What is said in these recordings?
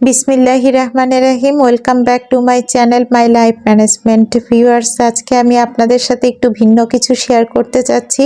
বিসমিল্লাহ রহমান রাহিম। Welcome back to my channel my life management viewers আজকে আমি আপনাদের সাথে একটু ভিন্ন কিছু শেয়ার করতে চাচ্ছি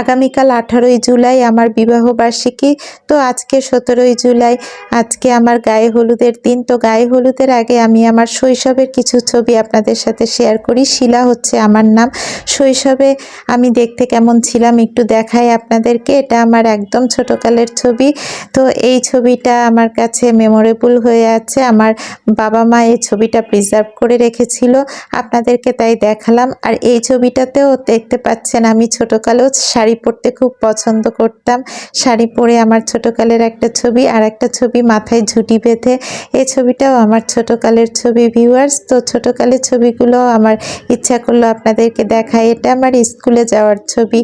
আগামীকাল আঠারোই জুলাই আমার বিবাহ বার্ষিকী। তো আজকে সতেরোই জুলাই, আজকে আমার গায়ে হলুদের দিন। তো গায়ে হলুদের আগে আমি আমার শৈশবের কিছু ছবি আপনাদের সাথে শেয়ার করি। শিলা হচ্ছে আমার নাম। শৈশবে আমি দেখতে কেমন ছিলাম একটু দেখাই আপনাদেরকে। এটা আমার একদম ছোটকালের ছবি। তো এই ছবিটা আমার কাছে মেমোরেবল হয়ে আছে। আমার বাবা মা এই ছবিটা প্রিজার্ভ করে রেখেছিল। আপনাদেরকে তাই দেখালাম। আর এই ছবিটাতেও দেখতে পাচ্ছেন, আমি ছোটোকালেও শাড়ি পরতে খুব পছন্দ করতাম। শাড়ি পরে আমার ছোটোকালের একটা ছবি আর একটা ছবি মাথায় ঝুটি বেঁধে। এই ছবিটাও আমার ছোটোকালের ছবি ভিউয়ার্স তো ছোটোকালের ছবিগুলো আমার ইচ্ছা করল আপনাদেরকে দেখায়। এটা আমার স্কুলে যাওয়ার ছবি,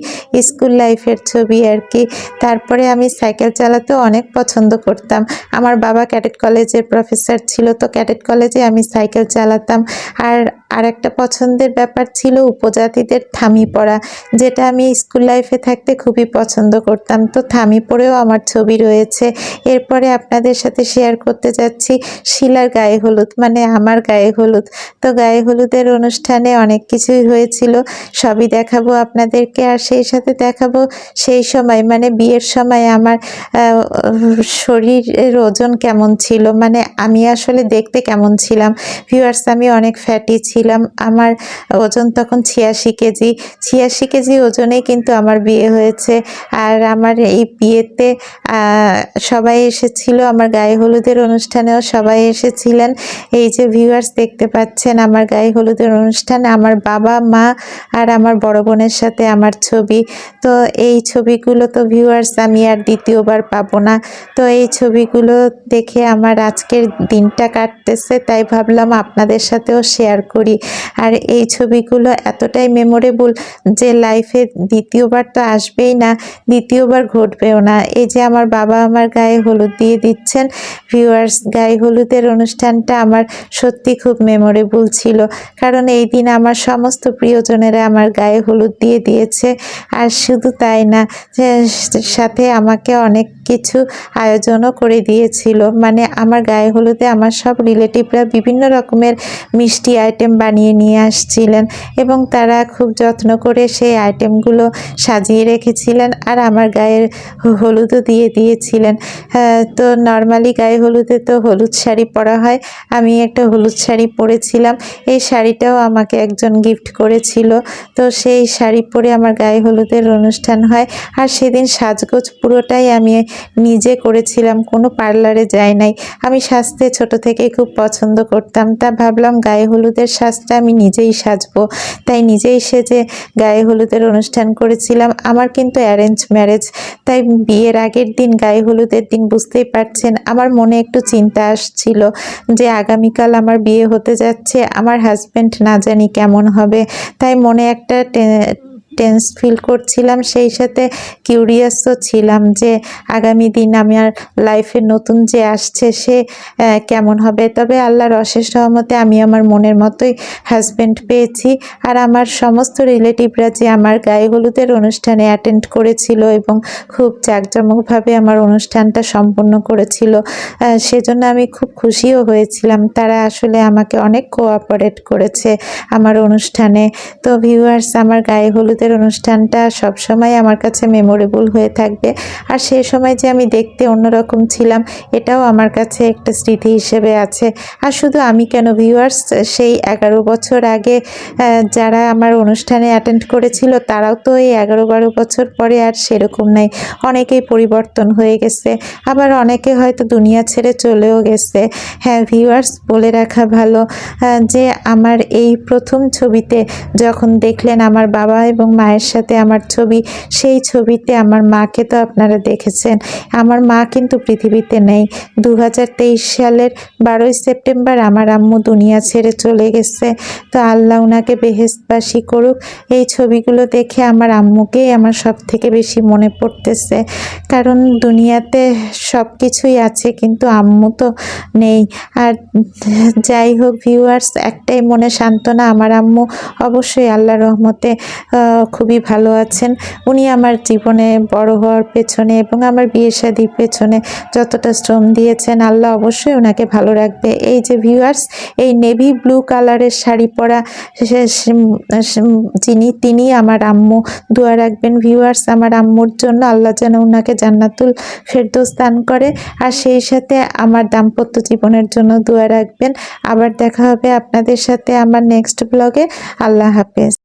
স্কুল লাইফের ছবি আর কি। তারপরে আমি সাইকেল চালাতেও অনেক পছন্দ করতাম। আমার বাবা ক্যাডেট প্রফেসর ছিল তো ক্যাডেট কলেজে আমি সাইকেল চালাতাম। আর আর একটা পছন্দের ব্যাপার ছিল উপজাতিদের থামি পড়া, যেটা আমি স্কুল লাইফে থাকতে খুবই পছন্দ করতাম। তো থামি পরেও আমার ছবি রয়েছে। এরপরে আপনাদের সাথে শেয়ার করতে যাচ্ছি শিলার গায়ে হলুদ মানে আমার গায়ে হলুদ। তো গায়ে হলুদের অনুষ্ঠানে অনেক কিছুই হয়েছিল, সবই দেখাবো আপনাদেরকে। আর সেই সাথে দেখাবো সেই সময় মানে বিয়ের সময় আমার শরীরের ওজন কেমন ছিল মানে আমি আসলে দেখতে কেমন ছিলাম। ভিউয়ার্স আমি অনেক ফ্যাটি ছিলাম আমার ওজন তখন ছিয়াশি কেজি। ছিয়াশি কেজি ওজনেই কিন্তু আমার বিয়ে হয়েছে। আর আমার এই বিয়েতে সবাই এসেছিল। আমার গায়ে হলুদের অনুষ্ঠানেও সবাই এসেছিলেন। এই যে ভিউয়ার্স দেখতে পাচ্ছেন, আমার গায়ে হলুদের অনুষ্ঠান, আমার বাবা, মা আর আমার বড় বোনের সাথে আমার ছবি। তো এই ছবিগুলো তো ভিউয়ার্স আমি আর দ্বিতীয়বার পাবো না। তো এই ছবিগুলো দেখে আমার আজকের দিনটা কাটতেছে। তাই ভাবলাম আপনাদের সাথেও শেয়ার করি। আর এই ছবিগুলো এতটাই মেমোরেবল যে লাইফে দ্বিতীয়বার তো আসবেই না, দ্বিতীয়বার ঘটবেও না। এই যে আমার বাবা আমার গায়ে হলুদ দিয়ে দিচ্ছেন ভিউয়ার্স গায়ে হলুদের অনুষ্ঠানটা আমার সত্যি খুব মেমোরেবল ছিল। কারণ এই দিন আমার সমস্ত প্রিয়জনেরা আমার গায়ে হলুদ দিয়ে দিয়েছে। আর শুধু তাই না সাথে আমাকে অনেক কিছু আয়োজনও করে দিয়েছিল। মানে আমার গায়ে হলুদে আমার সব রিলেটিভরা বিভিন্ন রকমের মিষ্টি আইটেম বানিয়ে নিয়ে আসছিলেন এবং তারা খুব যত্ন করে সেই আইটেমগুলো সাজিয়ে রেখেছিলেন আর আমার গায়ের হলুদও দিয়ে দিয়েছিলেন। তো নর্মালি গায়ে হলুদে তো হলুদ শাড়ি পরা হয়। আমি একটা হলুদ শাড়ি পরেছিলাম। এই শাড়িটাও আমাকে একজন গিফট করেছিল। তো সেই শাড়ি পরে আমার গায়ে হলুদের অনুষ্ঠান হয়। আর সেদিন সাজগোজ পুরোটাই আমি নিজে করেছিলাম। কোনো পার্লারে যাই নাই। আমি সাজতে ছোট থেকে খুব পছন্দ করতাম। তা ভাবলাম গায়ে হলুদের সাজটা আমি নিজেই সাজবো। তাই নিজেই সেজে গায়ে হলুদের অনুষ্ঠান করেছিলাম। আমার কিন্তু অ্যারেঞ্জ ম্যারেজ তাই বিয়ের আগের দিন গায়ে হলুদের দিন বুঝতেই পারছেন, আমার মনে একটু চিন্তা আসছিল যে আগামীকাল আমার বিয়ে হতে যাচ্ছে, আমার হাজব্যান্ড না জানি কেমন হবে। তাই মনে একটা টেন্স ফিল করছিলাম, সেই সাথে কিউরিয়াসও ছিলাম যে আগামী দিন আমার লাইফে নতুন যে আসছে সে কেমন হবে। তবে আল্লাহর অশেষ সহমতে আমি আমার মনের মতোই হাজব্যান্ড পেয়েছি আর আমার সমস্ত রিলেটিভরা যে আমার গায়ে হলুদের অনুষ্ঠানে অ্যাটেন্ড করেছিল এবং খুব জাঁকজমকভাবে আমার অনুষ্ঠানটা সম্পন্ন করেছিল সেজন্য আমি খুব খুশিও হয়েছিলাম। তারা আসলে আমাকে অনেক কোঅপারেট করেছে আমার অনুষ্ঠানে। তো ভিউয়ার্স আমার গায়ে হলুদের অনুষ্ঠানটা সবসময় আমার কাছে মেমোরেবল হয়ে থাকবে। আর সেই সময় যে আমি দেখতে অন্যরকম ছিলাম, এটাও আমার কাছে একটা স্মৃতি হিসেবে আছে। আর শুধু আমি কেন ভিউয়ার্স সেই এগারো বছর আগে যারা আমার অনুষ্ঠানে অ্যাটেন্ড করেছিল, তারাও তো এই এগারো বারো বছর পরে আর সেরকম নাই। অনেকেই পরিবর্তন হয়ে গেছে। আবার অনেকে হয়তো দুনিয়া ছেড়ে চলেও গেছে। হ্যাঁ ভিউয়ার্স বলে রাখা ভালো যে আমার এই প্রথম ছবিতে যখন দেখলেন আমার বাবা এবং মায়ের সাথে আমার ছবি, সেই ছবিতে আমার মাকে তো আপনারা দেখেছেন। আমার মা কিন্তু পৃথিবীতে নেই। দু হাজার তেইশ সালের বারোই সেপ্টেম্বর আমার আম্মু দুনিয়া ছেড়ে চলে গেছে। তো আল্লাহ ওনাকে বেহেস্তবাসী করুক। এই ছবিগুলো দেখে আমার আম্মুকেই আমার সব থেকে বেশি মনে পড়তেছে। কারণ দুনিয়াতে সব কিছুই আছে, কিন্তু আম্মু তো নেই। আর যাই হোক ভিউয়ার্স একটাই মনে সান্ত্বনা, আমার আম্মু অবশ্যই আল্লাহ রহমতে খুবই ভালো আছেন। উনি আমার জীবনে বড় হওয়ার পেছনে এবং আমার বিয়ে শাদির পেছনে যতটা শ্রম দিয়েছেন, আল্লাহ অবশ্যই ওনাকে ভালো রাখবে। এই যে ভিউয়ার্স এই নেভি ব্লু কালারের শাড়ি পরা যিনি, তিনি আমার আম্মু। দোয়া রাখবেন ভিউয়ার্স আমার আম্মুর জন্য আল্লাহ যেন ওনাকে জান্নাতুল ফেরদৌস দান করে। আর সেই সাথে আমার দাম্পত্য জীবনের জন্য দোয়া রাখবেন। আবার দেখা হবে আপনাদের সাথে আমার নেক্সট ব্লগে আল্লাহ হাফেজ।